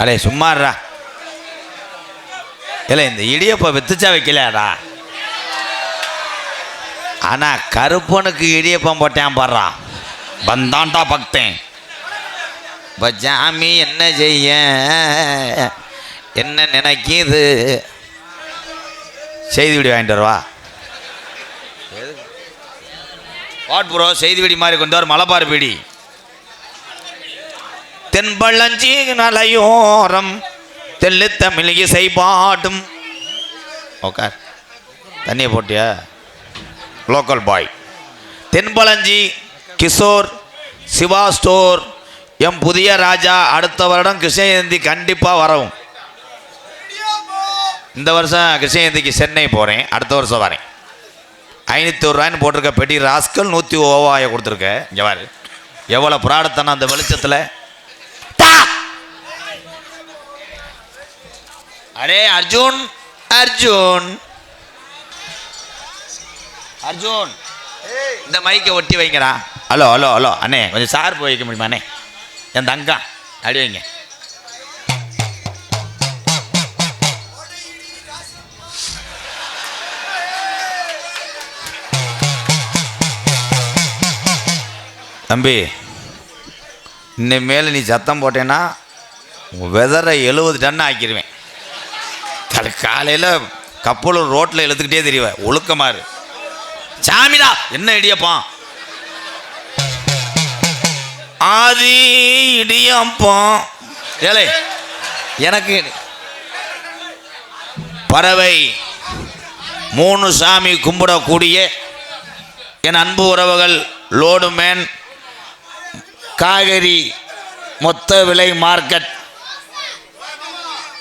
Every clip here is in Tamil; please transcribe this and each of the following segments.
அடே சும்மாடுறா இல்லை இந்த இடியப்பை வித்துச்சா வைக்கலையாடா? ஆனால் கருப்பனுக்கு இடியப்பம் போட்டேன் பாடுறான் வந்தான்டா பக்தேன். இப்போ ஜாமி என்ன செய்ய? என்ன நினைக்கிது? செய்தி விடி வாங்கிட்டு வருவா. வாட் ப்ரோ செய்தி விடி மாதிரி கொண்டு வர மலபார் பீடி. தென்பள்ளஞ்சி நலையோரம் தெல்லு தமிழ் இசை பாடும். ஓகே தண்ணியை போட்டியா? Local boy Thenpalanji Kishore Siva store M புதிய ராஜா அடுத்த வருடம் கிருஷ்ணஜெயந்தி கண்டிப்பாக வரவும். இந்த வருஷம் கிருஷ்ணஜெயந்திக்கு சென்னை போகிறேன் அடுத்த வருஷம் வரேன். ஐநூற்றி ஒரு ரூபாய்னு போட்டிருக்க பெட்டி ராஸ்கல் நூற்றி ஓவாயை கொடுத்துருக்க. இங்கே வாரு எவ்வளோ பிராடத்தனம் அந்த வெளிச்சத்தில். அரே அர்ஜுன். அர்ஜுன். அர்ஜுன். இந்த மைக்கை ஒட்டி வைங்கடா. Hello hello hello. அண்ணே கொஞ்சம் சார்பு வைக்க முடியுமா அண்ணே? என் தங்கா அடி வைங்க. தம்பி இனிமேல் நீ சத்தம் போட்டேன்னா வெதரை எழுபது டன் ஆக்கிடுவேன் தலை காலையில் கப்பலூர் ரோட்டில் இழுத்துக்கிட்டே தெரியவ. ஒழுக்கமாறு சாமிடா என்ன இடியப்பான் ஆதி இடியப்பம் ஏழை எனக்கு பறவை மூணு சாமி கும்பிடக்கூடிய என் அன்பு உறவுகள் லோடு மேன் காய்கறி மொத்த விலை மார்க்கெட்.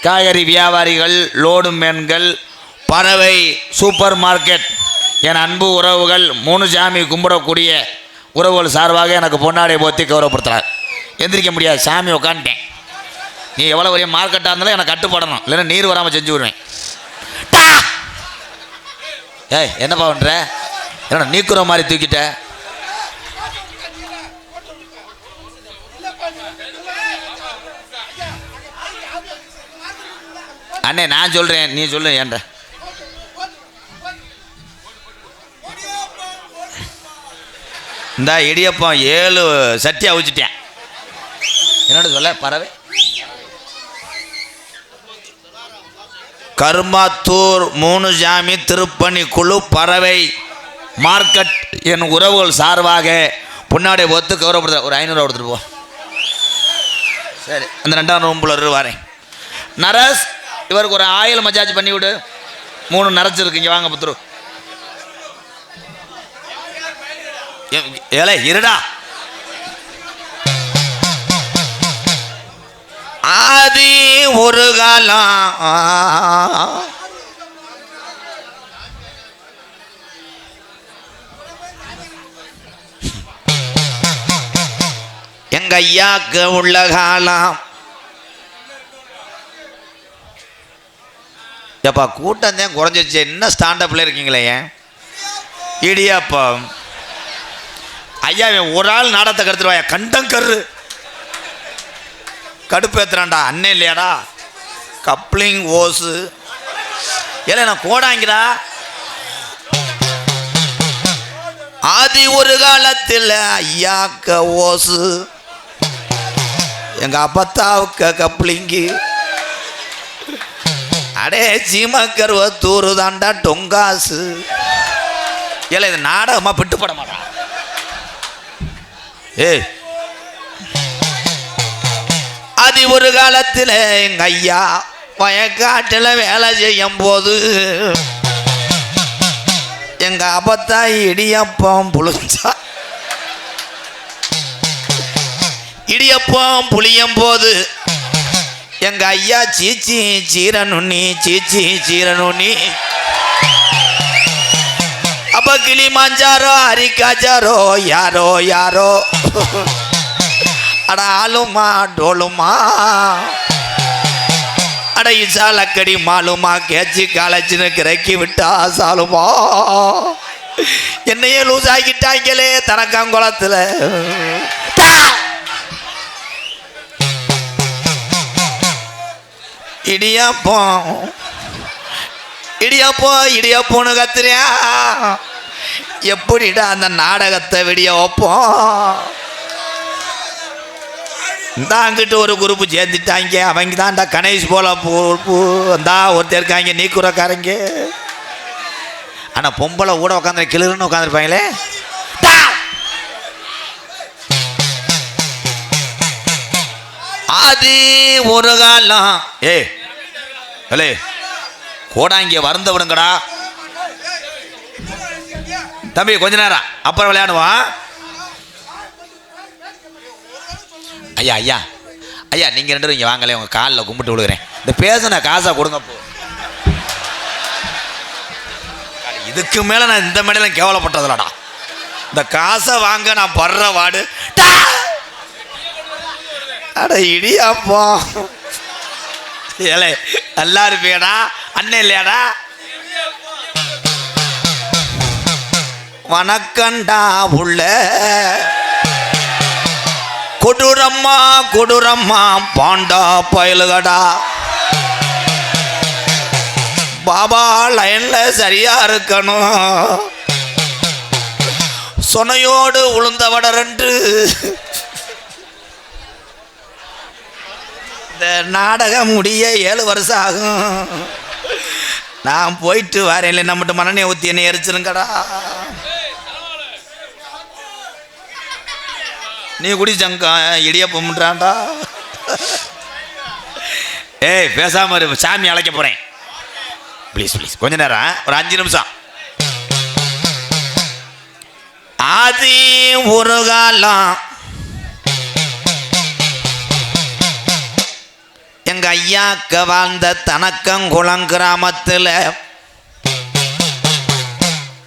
காய்கறி வியாபாரிகள் லோடு மேன்கள் பறவை சூப்பர் மார்க்கெட் என் அன்பு உறவுகள் மூணு சாமி கும்பிடக்கூடிய உறவுகள் சார்பாக எனக்கு பொன்னாடை போத்தி கௌரவப்படுத்துகிறார் எந்திரிக்க முடியாது சாமி உட்காந்துட்டேன் நீ எவ்வளோ பெரிய மார்க்கெட்டாக இருந்தாலும் எனக்கு கட்டுப்படணும். இல்லைன்னா நீர் வராமல் செஞ்சு விடுவேன். ஏய் என்னப்பா பண்ணுற என்னடா நீக்குற மாதிரி தூக்கிட்ட? அண்ணே நான் சொல்கிறேன் நீ சொல்லு ஏன்ட? இந்த இடியப்பம் ஏழு சட்டி அவிச்சிட்டேன். என்னோட சொல்ல பறவை? கருமாத்தூர் மூணு ஜாமி திருப்பணி குழு பறவை மார்க்கெட் என் உறவுகள் சார்பாக பொன்னாடை ஒத்து கௌரவப்படுத்த ஒரு ஐநூறுவா கொடுத்துட்டு போ. சரி அந்த ரெண்டாம் ரூம்பில் வரேன் நரஸ் இவருக்கு ஒரு ஆயில் மஜாஜ் பண்ணி விடு. மூணு நரைச்சிருக்கு இங்கே வாங்க புத்துரு ஏலே இருடா. ஆதி ஒரு காலம் எங்க ஐயாக்கு உள்ள காலம். ஏப்பா கூட்டம் தான் குறைஞ்சிருச்சு. என்ன ஸ்டாண்டப்பில் இருக்கீங்களே ஏன்? இடியாப்பம் ஐயா ஒரு ஆள் நாடத்தை கருத்துருவாயா கண்டம் கரு. கடுப்பு ஏற்றுறான்டா அண்ணன் இல்லையாடா? கப்ளிங் ஓஸு இல்லை நான் கோடாங்கிறா ஆதி ஒரு காலத்தில் ஐயாக்க ஓசு. எங்கள் அப்பத்தாவுக்க கப்ளிங்கு. அடே சீமக்கருவத்தூரு தாண்டா டொங்காசு. இல்லை இது நாடகமா பிட்டு பட ஏ அது ஒரு காலத்தில் எங்க ஐயா வயக்காட்டில் வேலை செய்யும் போது எங்க அப்பத்தா இடியப்பம் புளிஞ்சா இடியப்பம் புளியும் போது எங்க ஐயா சீச்சி சீரனுண்ணி சீச்சி சீரனுண்ணி அப்ப கிளி மாஞ்சாரோ அரிக்காச்சாரோ யாரோ யாரோ. அட ஆளுமா டோலுமா அட இசாலக்கடி மாலுமா கேச்சு காலச்சின்னு கிறக்கி விட்டா சாலுமா. என்னையே லூஸ் ஆகிட்டாங்களே தனக்காங்குளத்துல. இடியாப்பம். இடியாப்போ இடியாப்போன்னு கத்துறியா? எப்படிடா அந்த நாடகத்தை விடிய வைப்போம்? இந்த ஒரு குரூப்பு சேர்ந்துட்டாங்க. அவங்க தான்டா கணேஷ் போல இந்தா ஒருத்தர் இருக்காங்க நீக்குறக்காரங்க ஆனால் பொம்பளை கூட உட்காந்து கிளிருன்னு உட்காந்துருப்பாங்களே அது ஒரு காலம். ஏய் ஹலே கோடா இங்கே வருந்த விடுங்கடா. தம்பி கொஞ்ச நேரம். அப்புறம் விளையாடுவான் ஐயா ஐயா. ஐயா நீங்கள் ரெண்டு இங்கே வாங்கலே உங்கள் காலில் கும்பிட்டு விழுகிறேன். இந்த பேசின காசை கொடுங்க போ. இதுக்கு மேலே நான் இந்த மேடையில் கேவலப்பட்டதில்லடா. இந்த காசை வாங்க நான் படுற வாடு. அட இடியாப்பா. ஏலே நல்லா இருப்பியடா அண்ணன் இல்லையாடா? வணக்கண்டா உள்ள. கொடூரம்மா கொடூரம்மா பாண்டா பயலுகடா. பாபா லைன்ல சரியா இருக்கணும். சொனையோடு உளுந்தவட ரெண்டு இந்த நாடகம் முடிய ஏழு வருஷம் ஆகும். நான் போயிட்டு வரேன். இல்லை நம்மகிட்ட மனநே ஊற்றி என்னை எரிச்சிருங்கடா. நீ குடி இடியப்பம்ன்றான்டா. ஏய் பேசாம இரு. சாமி அழைக்க போறேன். ப்ளீஸ் ப்ளீஸ் கொஞ்ச நேரம் ஒரு அஞ்சு நிமிஷம். ஆதி ஒரு காலம் எங்க ஐயாக்க வாழ்ந்த தனக்கங்குளம் கிராமத்தில்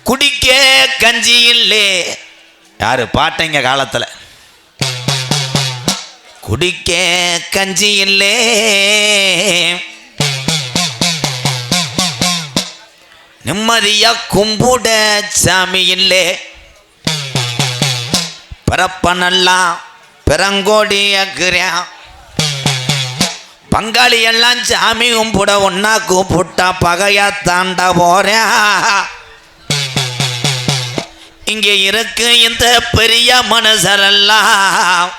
குடிக்க கஞ்சி இல்லே. யாரு? பாட்டைங்க காலத்தில். குடிக்க கஞ்சி இல்லே. நிம்மதியா கும்புட சாமி இல்லே. பிறப்பனெல்லாம் பிறங்கோடி அக்குறேன். பங்காளி எல்லாம் சாமி கும்பிட ஒன்னா கூப்பிட்டா பகையா தாண்ட போறேன் இங்கே இருக்கு இந்த பெரிய மனுஷரெல்லாம்.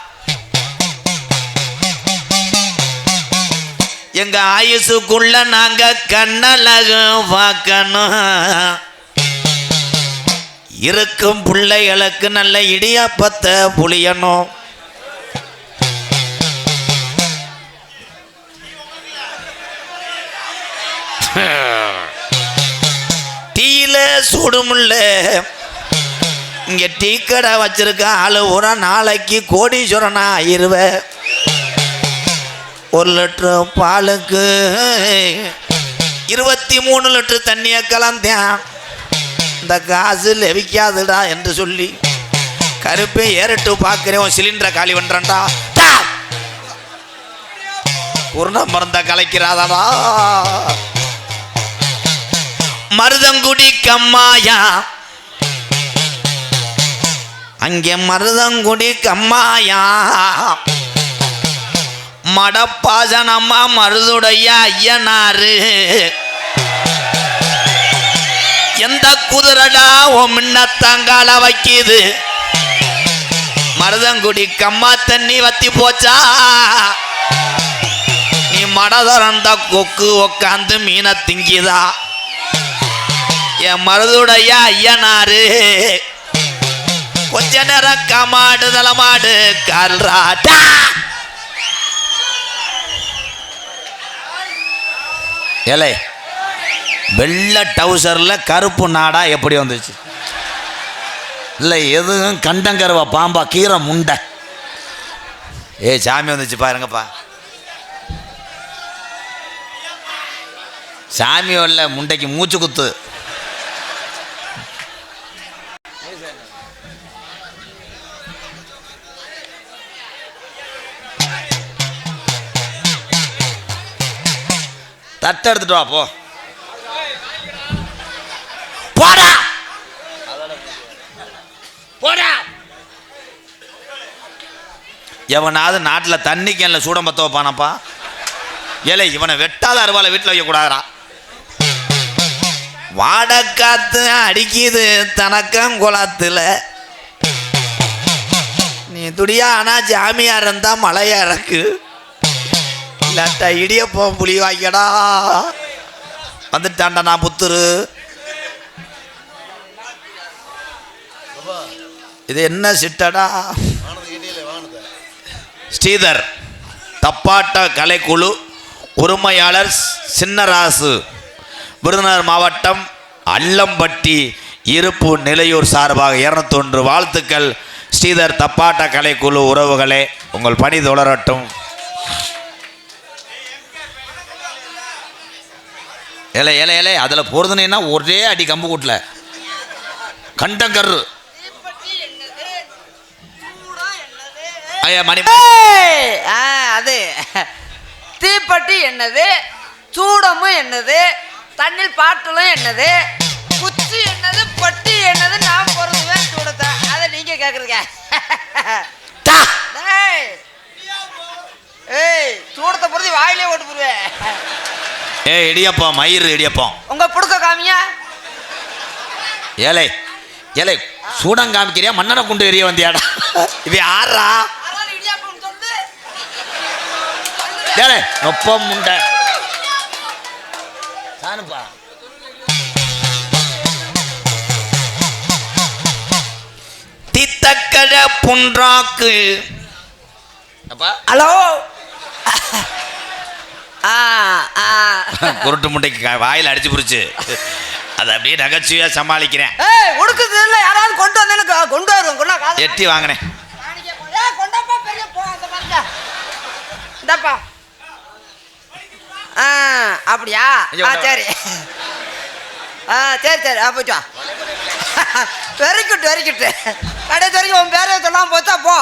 எங்க ஆயுசுக்குள்ள நாங்க கண்ணழகு பார்க்கணும். இருக்கும் பிள்ளைகளுக்கு நல்ல இடியாப்பத்தை புளியணும். டீயில் சுடுமுல்ல. இங்க டீ கடை வச்சிருக்க ஆளு ஒரு நாளைக்கு கோடீஸ்வரனா ஆயிருவேன் ஒரு லிட்டரு பாலுக்கு இருபத்தி மூணு லிட்டர் தண்ணியை கலந்தேன். இந்த காசு லெவிக்காதுடா என்று சொல்லி கருப்பை ஏறிட்டு பார்க்குறேன் சிலிண்டரை காலி பண்ணுறேன்டா உருண மருந்த கலைக்கிறாதடா மருதங்குடி கம்மாயா அங்கே மருதங்குடி கம்மாயா மடப்பாசனம்மா மருதுடைய ஐயனாரு எந்த குதிரடா ஓ மின்னத்தங்கால வைக்கிது? மருதங்குடி கம்மா தண்ணி வத்தி போச்சா? நீ மடதரந்த கொக்கு உக்காந்து மீனை திங்கிதா? என் மருதுடைய ஐயனாரு. கொஞ்ச நேரம் கமாடு தலமாடு கல்ராட்டா ஏலே வெள்ளை டவுசரில் கருப்பு நாடா எப்படி வந்துச்சு? இல்லை எதுவும் கண்டங்கருவா பாம்பா கீரை முண்டை. ஏ சாமி வந்துச்சு பாருங்கப்பா. சாமி வரல முண்டைக்கு மூச்சு குத்து. தட்டை எடுத்துட்டு வா போ. போடா. போடா. எவனாவது நாட்டில் தண்ணி கேன்ல சூடம் பத்த வைப்பானப்பா? ஏழை இவனை வெட்டாத அருவாலை வீட்டில் வைக்கக்கூடாதா வாடக்காத்து அடிக்குது தனக்கம் குளத்தில். நீ துடியா ஆனால் ஜாமியாக இருந்தால் மழையா இறக்கு. இல்லாட்டா இடியப்பம் புளி வாங்கடா வந்துட்டான்டா நான் புத்துரு. இது என்ன சிட்டடா? ஸ்ரீதர் தப்பாட்ட கலைக்குழு உரிமையாளர் சின்னராசு விருதுநகர் மாவட்டம் அல்லம்பட்டி இருப்பு நிலையூர் சார்பாக இருநூத்தொன்று வாழ்த்துக்கள். ஸ்ரீதர் தப்பாட்ட கலைக்குழு உறவுகளே உங்கள் பணி தொடரட்டும் ஏலே ஏலே ஏலே அதில் பொருதுனேன்னா ஒரே அடி கம்பு கூட்டல. கண்டங்கரு. ஐயா மணி அது. தீப்பெட்டி என்னது? சூடமும் என்னது? தண்ணில் பாட்டலும் என்னது? குச்சி என்னது? பட்டி என்னது? நான் பொருந்துவேன் சூடத்தை. அதை நீங்க. ஏய் ஏய் சூடத்தை பொருத்தி வாயிலே ஓட்டு போடுவேன். ஏய் இடியப்பம் மயிர் இடியப்பம் உங்க புடுக்க காமியா? ஏலே ஏலே சூடம் காமிக்கிறியா? மண்ணனை குண்டு எரிய வந்தியாடா. இது யாரா ஏலே நொப்பம் முண்டை. நானுப்பா தித்தக்கட புன்றாக்கு அப்பா ஹலோ. குருட்டு முட்டைக்கு வாயில அடிச்சு புடிச்சு. அதை அப்படியே நகைச்சுவையா சமாளிக்கிறேன். உடுக்குது இல்ல யாராவது கொண்டு வந்து எனக்கு கொண்டு வருவோம். எட்டி வாங்கினேன். இந்தாப்பா. ஆ அப்படியா? ஆ. சரி. ஆ சரி சரி. ஆ வா. வெறிக்கிட்டு வெறிக்கிட்டு. கடைசி வரைக்கும் உன் பேரே சொல்லாம போச்சா போ.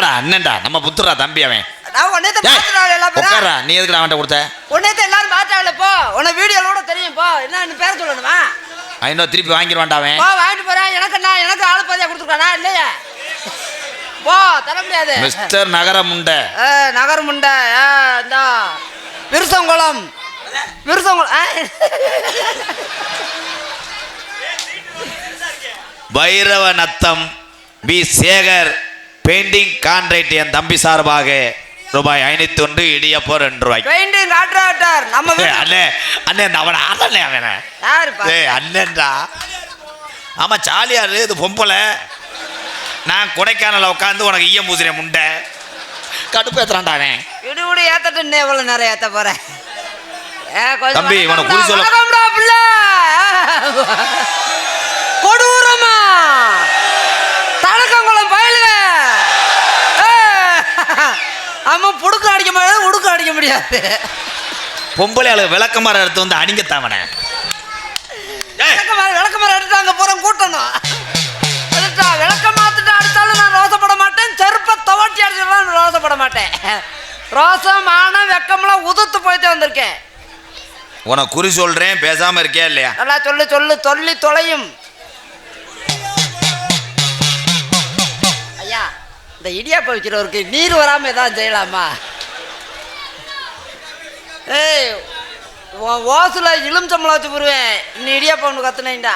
அண்ணன்டா. நம்ம புத்துரா தம்பி அவன். நான் உன்னையத்தை ஏய், மாத்தினாள் எல்லா பேரும் உட்கார்றா. நீ எதுக்குடா அவன்கிட்ட கொடுத்த? உன்னையத்தை எல்லாரும் மாத்தாள் போ. உன்னை வீடியோல தெரியும் போ. என்ன பேர சொல்லணுமா? ஐநூறு திருப்பி வாங்கிடுவான்டா அவன். போ வாங்கிட்டு போறேன் எனக்கு நான் எனக்கு ஆளு பாதியா கொடுத்துருக்கானா இல்லையா? போ தர முடியாது. மிஸ்டர் நகர முண்டை ஏ, நகர் முண்டை ஏ, இந்தா. விருசங்குளம். விருசங்குளம். பைரவ நத்தம் பி சேகர் பெயிண்டிங் கான்ட்ராக்ட் என் தம்பி சார்பாக ரூபாய் ஐநூத்தி ஒன்று இடியப்போ ரெண்டு ரூபாய்க்கு பெயிண்டிங் கான்ட்ராக்டர் நம்ம அண்ணே அண்ணே அவன ஆளண்ணே அவன ஏய் அண்ணன்டா ஆமா சாலியாரு இது பொம்பளை. நான் கொடைக்கானல உட்காந்து உனக்கு ஈயம் பூசுறேன் முண்டை. கடுப்பேத்துறான்டா அவன். விடு விடு ஏத்தட்டு எவ்வளவு நேரம் ஏத்த போறேன் தம்பி, இவனை குறி சொல்ல-. கொடூரமா ஆமா புடுக்க அடிக்க முடியாது உடுக்க அடிக்க முடியாது. பொம்பளை ஆளு விளக்கமாற எடுத்து வந்து அணிங்கத்தாவன விளக்கமாறு விளக்கமாறு எடுத்து அங்க போறோம் கூட்டம் தான் எடுத்தா விளக்க மாத்துட்டு அடித்தாலும் நான் ரோசப்பட மாட்டேன் செருப்பை துவட்டி அடிச்சாலும் ரோசப்பட மாட்டேன். ரோசம் மானம் வெக்கம்லாம் உதுத்து போயிட்டு வந்திருக்கேன். உனக்கு குறி சொல்றேன் பேசாம இருக்கியா இல்லையா? நல்லா சொல்லு சொல்லு சொல்லி தொலையும். இந்த இடியாப்பம் வைக்கிறவருக்கு நீர் வராம ஏதாவது செய்யலாமா? ஏய் உன் ஓசுல இளும்சம்பளம் வச்சு போடுவேன். இன்னும் இடியாப்பம் ஒன்று கத்துனேன்டா.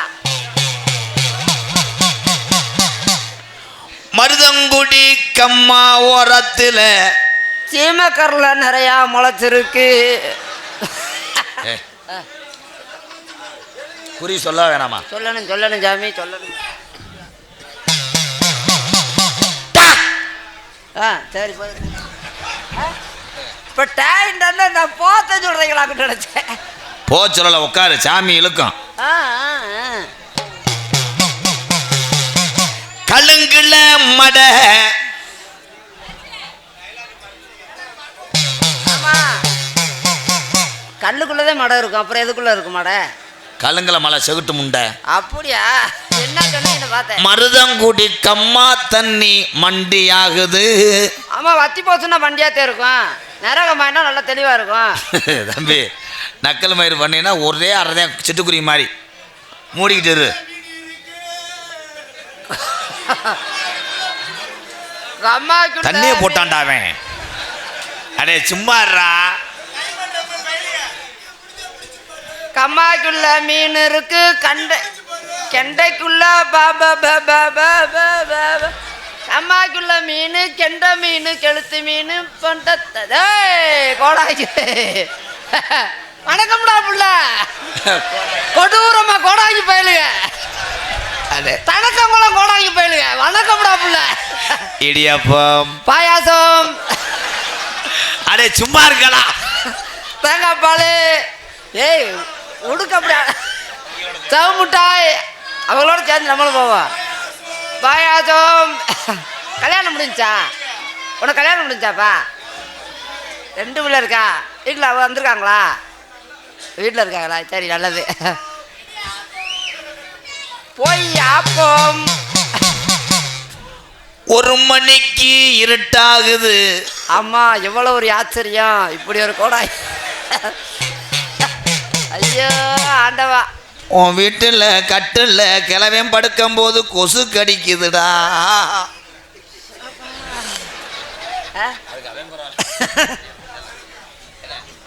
மருதங்குடி கம்மா ஓரத்துல சீமக்கரில் நிறையா முளைச்சிருக்கு. குறி சொல்ல வேணாமா? சொல்லணும் சொல்லணும் சாமி சொல்லணும். ஆ சரி இப்போ டேன் நான் போத்த சொல்கிறீங்களான்னு நினச்சேன். போ சொல்லல உட்காரு சாமி இழுக்கும். கழுங்குல மட. கல்லுக்குள்ளதே மடம் இருக்கும் அப்புறம் எதுக்குள்ள இருக்கும் மடை கழுங்குல மலை செகுட்டு முண்டை. அப்படியா? மருதம் மருதங்குடி கம்மா தண்ணி மண்டி ஆகுது ஆமா வத்தி போச்சுன்னா மண்டியாத்தே இருக்கும். நரகமாயினா நல்லா தெளிவா இருக்கும். தம்பி நக்கல் மயிறு பண்ணினா ஒரே அறதான் சிட்டுக்குருவி மாதிரி. மூடிக்கிட்டு தண்ணியை போட்டாண்டாவன் அடே சும்மாறா கம்மாக்குள்ள மீன் இருக்கு கண்ட கெண்டைக்குள்ள பாபா பாபா பாபா பாபா கம்மாய்க்குள்ள மீன் கெண்டை மீன் கெளுத்து மீன் பொண்டத்ததே. கோடாய்க்கு. வணக்கம்டா புள்ள. கொடூரமா கோடாங்கி பயலுங்க. அடே. தனக்கங்குளம் கோடாங்கி பயலுங்க. வணக்கம்டா புள்ள. இடியப்பம். பாயாசம். அடே சும்மா இருக்கடா. தேங்காய் பால். ஏய் உடுக்க அப்படியா தவ முட்டாய் அவங்களோட சேர்ந்து நம்மளும் போவோம். பாயாசம். கல்யாணம் முடிஞ்சா? உனக்கு கல்யாணம் முடிஞ்சாப்பா? ரெண்டு பிள்ளை இருக்கா? வீட்டில் அவ வந்திருக்காங்களா? வீட்டில் இருக்காங்களா? சரி நல்லது. போய் ஆப்போம். ஒரு மணிக்கு இருட்டாகுது. அம்மா எவ்வளோ ஒரு ஆச்சரியம். இப்படி ஒரு கோடாய். ஐயோ ஆண்டவா. உன் வீட்டில் கட்டில் கிளவன் படுக்கும்போது கொசு கடிக்குதுடா?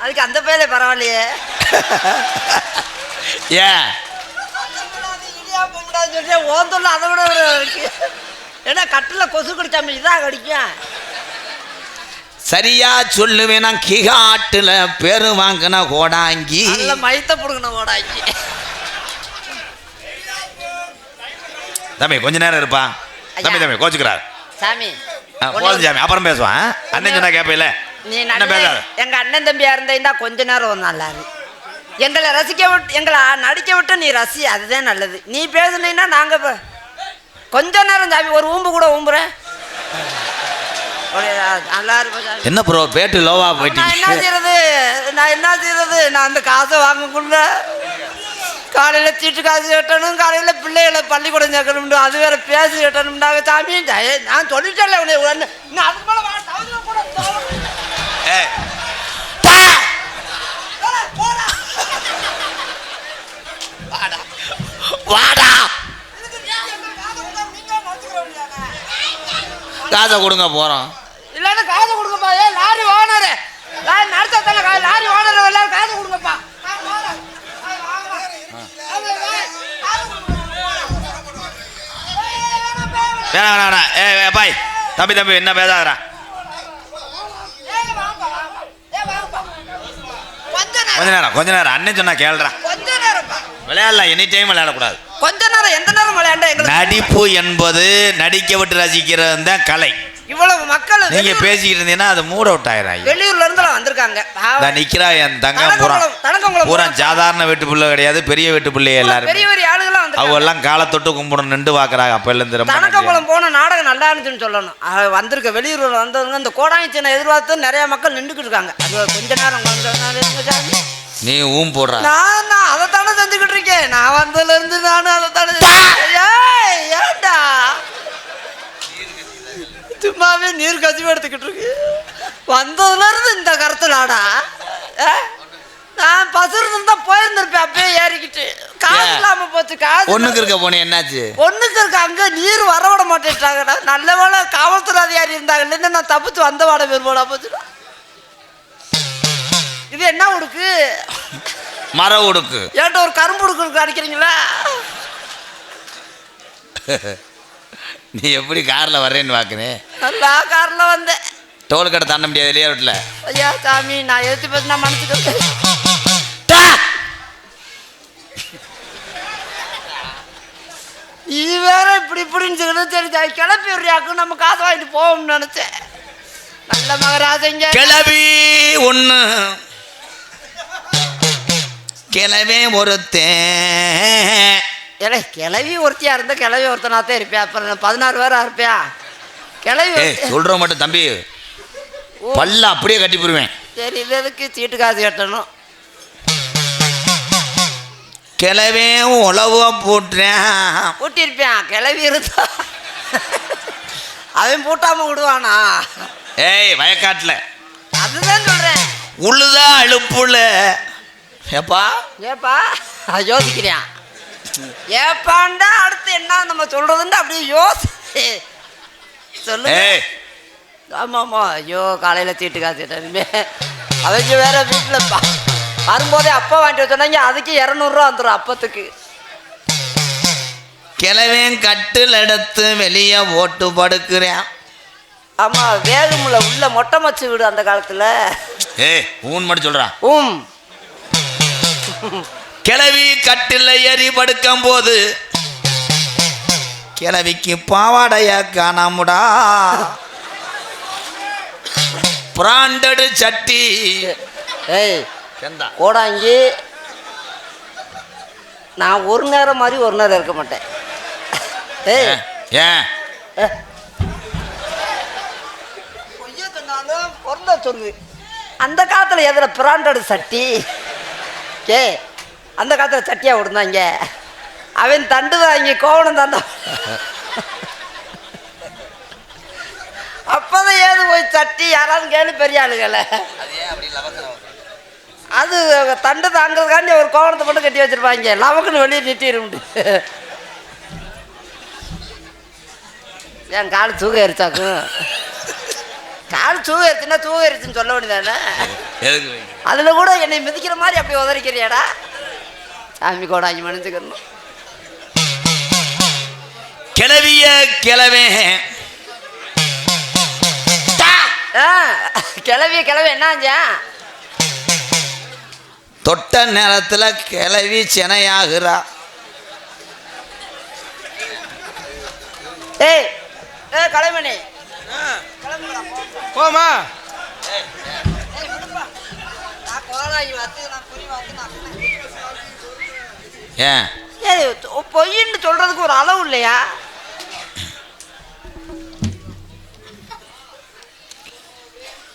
அதுக்கு அந்த பேரே பரவாயில்லையே. ஏன் ஓந்தொல்ல அதை விட இருக்கு ஏன்னா கட்டில் கொசு கடிச்சாம இதாக கடிக்கும் சரியா சொல்லுவேன் நான் கிகாட்டுல பேரு வாங்கின கோடாங்கி நல்ல மயத்த பிடுங்கணும் தம்பி கொஞ்ச நேரம் இருப்பா. தம்பி தம்பி கோச்சுக்கிறார். சாமி போதும் சாமி அப்புறம் பேசுவான் அண்ணன் சொன்னா கேட்பல நீ பேசாத. எங்க அண்ணன் தம்பியா இருந்தா கொஞ்ச நேரம் நல்லா. எங்களை ரசிக்க விட்டு எங்களை நடிக்க விட்டு நீ ரசி அதுதான் நல்லது. நீ பேசுனீன்னா நாங்க இப்ப- கொஞ்ச நேரம் சாமி ஒரு ஊம்பு கூட ஊம்புறேன். என்ன ப்ரோ பேட்டு லோவா நான் என்ன செய்யறது நான் என்ன செய்யறது நான் அந்த காசை வாங்கக்குள்ள காலையில சீட்டு காசு கட்டணும் காலையில பிள்ளைகளை பள்ளிக்கூடம் சேர்க்கணும் அது வேற பேசி கட்டணும்டாங்க சாமி. நான் சொல்லிட்டேன்ல உன்னை உடனே. அதுக்கு மேல வா, தவறுல கூட தவறு. ஏய், போடா, போடா. வாடா. இதுக்கு நீங்க என்ன வேணா வேணா ஏ பாய். தம்பி தம்பி என்ன பேசாதரா கொஞ்ச நேரம் கொஞ்ச நேரம். அண்ணன் சொன்னா கேள்றா கொஞ்ச விளையாடலாம் எனி டைம் விளையாடக்கூடாது. கொஞ்ச நேரம் எந்த நேரம் விளையாண்ட நடிப்பு என்பது நடிக்க விட்டு ரசிக்கிறது தான் கலை. இவ்வளவு மக்கள் நீங்க பேசிக்கிட்டு இருந்தீங்கன்னா அது மூட் அவுட் ஆயிரும் வெளியூர்ல இருந்து வந்திருக்காங்க நிக்கிறா என் தங்கம். பூரா பூரா சாதாரண வீட்டு பிள்ளை கிடையாது பெரிய வீட்டு பிள்ளைய எல்லாரும். பெரிய பெரிய அவங்க வந்திருக்காங்க எல்லாம் காலை தொட்டு கும்பிடணும் நின்று பாக்குறாங்க அப்ப இருந்து ரொம்ப. தனக்கங்குளம் போன நாடகம் நல்லா இருந்துச்சுன்னு சொல்லணும். அது வந்திருக்க வெளியூர்ல வந்தவங்க இந்த கோடாங்கிச்சனை எதிர்பார்த்து நிறைய மக்கள் நின்றுக்கிட்டு இருக்காங்க. அது கொஞ்ச நேரம். நீ ஊம் போடுற. நான் நான் அதைத்தானே செஞ்சுக்கிட்டு இருக்கேன். நான் வந்ததுல இருந்து நானும் அதைத்தானே ஏய், ஏன்டா? சும்மாவே நீர் கசிவு எடுத்துக்கிட்டு இருக்கு. வந்ததுல இருந்து இந்த கருத்துலாடா ஏ? நான் பசுறு இருந்தா போயிருந்திருப்பேன் அப்பயே ஏறிக்கிட்டு. காசு? இல்லாம போச்சு காசு ஒண்ணுக்கு இருக்க போனே என்னாச்சு? ஒண்ணுக்கு இருக்க அங்க நீர் வரவிட மாட்டேன்ட்டாங்கடா. நல்ல வேளை காவல்துறை அதிகாரி இருந்தாங்க. இல்லைன்னா நான் தப்பிச்சு வந்த வாட விரும்படா போச்சுடா இது என்ன உடுக்கு? மர உடுக்கு. ஏன்ட்ட ஒரு கரும்பு உடுக்கு அடிக்கிறீங்களா? நீ எப்படி கார்ல வர்றேன்னு பாக்குனே நல்லா கார்ல வந்தேன். டோல் கடை தாண்ட முடியாது இல்லையா வீட்டுல ஐயா சாமி நான் எழுத்து பேசி நான் மனசுக்கு நீ வேற இப்படி சொல்லிட்டு சரி கிளப்பி விடுறியாக்கும் நம்ம காசு வாங்கிட்டு போவோம்னு நினைச்சேன். நல்ல மகராஜங்க. கிளவி ஒண்ணு. கிளவே ஒருத்தன். ஏலே கிளவி ஒருத்தியா இருந்தா கிளவி ஒருத்தனா தான் இருப்பியா அப்புறம் பதினாறு பேரா இருப்பியா கிளவி சொல்ற மட்டும் தம்பி. பல்ல அப்படியே கட்டி போடுவேன். சரி இது எதுக்கு சீட்டு காசு கட்டணும்? கிளவே உழவ போட்டுறேன் பூட்டியிருப்பான் கிளவி இருந்தா. அவன் பூட்டாம விடுவானா? ஏய் வயக்காட்டுல. அதுதான் சொல்றேன். உழுதா அழுப்புல. ஏப்பா? ஏப்பா? நான் யோசிக்கிறேன். ஏப்பாண்டா அடுத்து என்ன நம்ம சொல்றதுன்னு அப்படியே யோசி சொல்லு ஏய். ஆமா ஆமா ஐயோ காலையில சீட்டு காசு அவங்க வேற வீட்டுல பா வரும்போதே அப்பா வாங்கிட்டு சொன்னாங்க அதுக்கு இரநூறுவா வந்துடும் அப்பத்துக்கு. கிழவன் கட்டில் எடுத்து வெளியே ஓட்டு படுக்கிறேன். ஆமா வேகுமுல உள்ள மொட்டை மச்சு வீடு அந்த காலத்துல. ஏய் ஊன் மட்டும் சொல்றான் உம் கிழவி கட்டில் ஏறி படுக்கும் போது கிழவிக்கு பாவாடைய காணாமுடா. பிராண்டடு சட்டி. ஏய் கோடாங்கி நான் ஒரு நேரம் மாதிரி ஒரு நேரம் இருக்க மாட்டேன். ஏய். ஏன்? பொய்ய சொன்னாலும் பொருளை சொல்லு. அந்த காலத்தில் எதில் பிராண்டட் சட்டி? ஏ அந்த காலத்தில் சட்டியாக விடுந்தாங்க அவன் தண்டு வாங்கி கோவணம் தந்தா. அப்போதான் ஏது போய் சட்டி யாராவது கேளு பெரிய ஆளுகளை. அது தண்டு தாங்கிறதுக்காண்டி ஒரு கோவணத்தை மட்டும் கட்டி வச்சிருப்பாங்க. லவக்குன்னு வெளியே நிட்டிருண்டு என் கால் தூக்க எரிச்சாக்கும் கால் தூக்க எரிச்சுன்னா தூக்க எரிச்சுன்னு சொல்ல வேண்டியதானே? அதில் கூட என்னை மிதிக்கிற மாதிரி அப்படி உதறிக்கிறியாடா? சாமி கூட அஞ்சு மணிச்சுக்கணும். கிளவிய கிளவே. ஆ கிளவிய கிளவி என்னாச்சா தொட்ட நேரத்துல கிளவி செனையாகிறா. ஏய் ஏ கலைமணி. போமா ஏன்? பொய்ன்னு சொல்றதுக்கு ஒரு அளவு இல்லையா?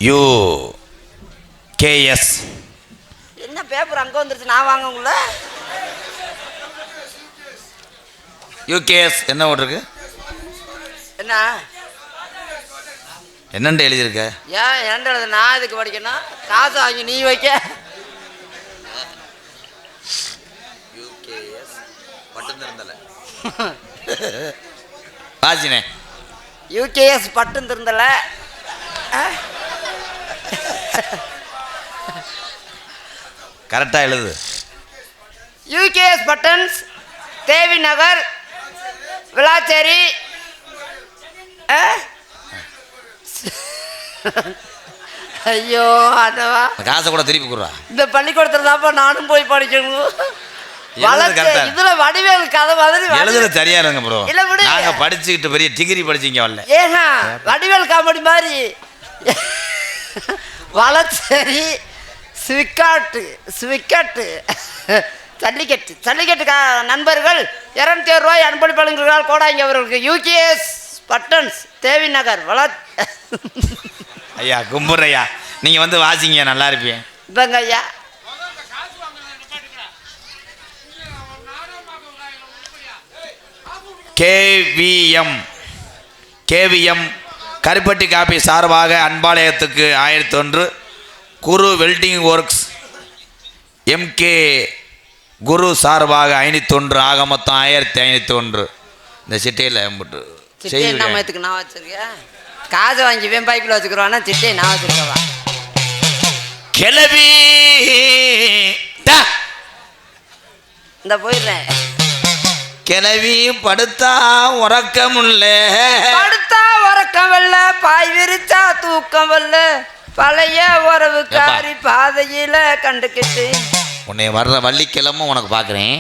யூ கேஎஸ் பேப்பர் அங்கே வந்துருச்சு. நான் வாங்கக்குள்ள யூகேஎஸ் என்ன ஓட்டிருக்கு என்ன? என்னண்டு எழுதியிருக்க? ஏன் ஏன்டா நான் இதுக்கு படிக்கணும்? காசு வாங்கி நீ வைக்க. வாசினே யூகேஎஸ் பட்டும் திருந்தல. கரெக்டாக எழுது. UKS buttons Devi Nagar Vilacheri? ஐயோ அதவா காசை கூட திருப்பி கொடுறா. இந்த பள்ளிக்கூடத்துல தான்ப்பா நானும் போய் படிக்கணும். இதுல வடிவேல் கதை மாதிரி எழுதுறது சரியா இருங்க ப்ரோ இல்ல, விடு. நாங்க படிச்சுக்கிட்டு பெரிய டிகிரி படிச்சீங்க வரல. வடிவேல் காமெடி மாதிரி. வளச்சேரி ஸ்விக்காட்டு ஸ்விக்கட்டு ஜல்லிக்கட்டு ஜல்லிக்கட்டு நண்பர்கள் இரநூத்தி ஏழு ரூபாய் அன்பளிப்பளிக்கிறார்கள் கோடாங்க அவர்களுக்கு யூகேஎஸ் பட்டன்ஸ் தேவி நகர் வள ஐயா கும்புறையா நீங்க வந்து வாசிங்க நல்லா இருப்பீங்க. இவங்க ஐயா. கேவிஎம் கேவிஎம் கருப்பட்டி காப்பி சார்பாக அன்பாலயத்துக்கு ஆயிரத்தி ஒன்று. Guru welding works MK Guru சார்பாக ஐநூற்றி ஒன்று ஆக மொத்தம் ஆயிரத்தி ஐநூற்றி ஒன்று இந்த சிட்டையில் எம்பிட்டு. சிட்டை என்ன மயத்துக்கு நான் வச்சிருக்கேன் காசு வாங்கி வெம் பைப்பில் வச்சுக்கிறோன்னா சிட்டை நான் வச்சிருக்கவா? கிளவி. இந்த போயிடுறேன். கிளவி படுத்தா உறக்கமுல்ல. படுத்தா உறக்கம் வரல பாய் விரிச்சா தூக்கம் வரல பழைய உறவுக்காரி பாதையில கண்டுக்கிட்டு. உன்னை வர்ற வள்ளிக்கிழமை உனக்கு பார்க்குறேன்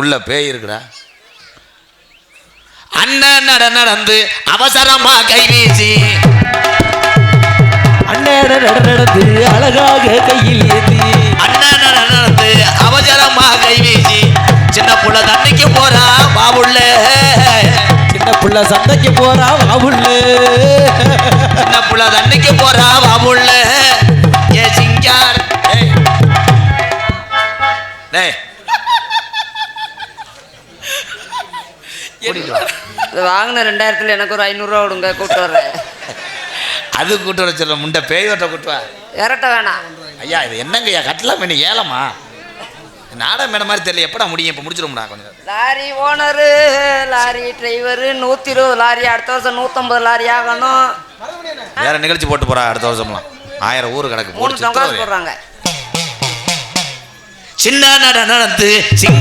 உள்ள பேய் இருக்குடா. அண்ணன் நட நடந்து அவசரமா கை வீசி. அண்ணன் நடந்து அழகாக கையில் ஏந்தி. அண்ணன் நட நடந்து அவசரமா கை வீசி. சின்ன புள்ள புள்ள சந்தைக்கு போறா வாவுள்ளு சின்ன புள்ள தண்ணிக்கு போறா பாவுள்ள ஏ சிங்கார் வாங்கின ரெண்டாயிரத்துல எனக்கு ஒரு ஐநூறுரூவா கொடுங்க கூப்பிட்டு வர்றேன். அது கூட்டு வர சொல்ல முண்டை பேயோட்ட கூட்டு வா. இறட்ட வேணாம். ஐயா இது என்னங்க ஐயா கட்டலாம் மீன் ஏலமா? நாடக மேடம் மாதிரி தெரியல. எப்படா முடியும்? இப்போ முடிச்சிடும்டா கொஞ்சம். லாரி ஓனரு லாரி டிரைவரு நூற்றி இருபது லாரி அடுத்த வருஷம் நூற்றம்பது லாரி ஆகணும். வேற நிகழ்ச்சி போட்டு போறா அடுத்த வருஷம்லாம். ஆயிரம் ஊர் கிடக்கு. போடுறாங்க. சின்ன நட நடந்து சிங்க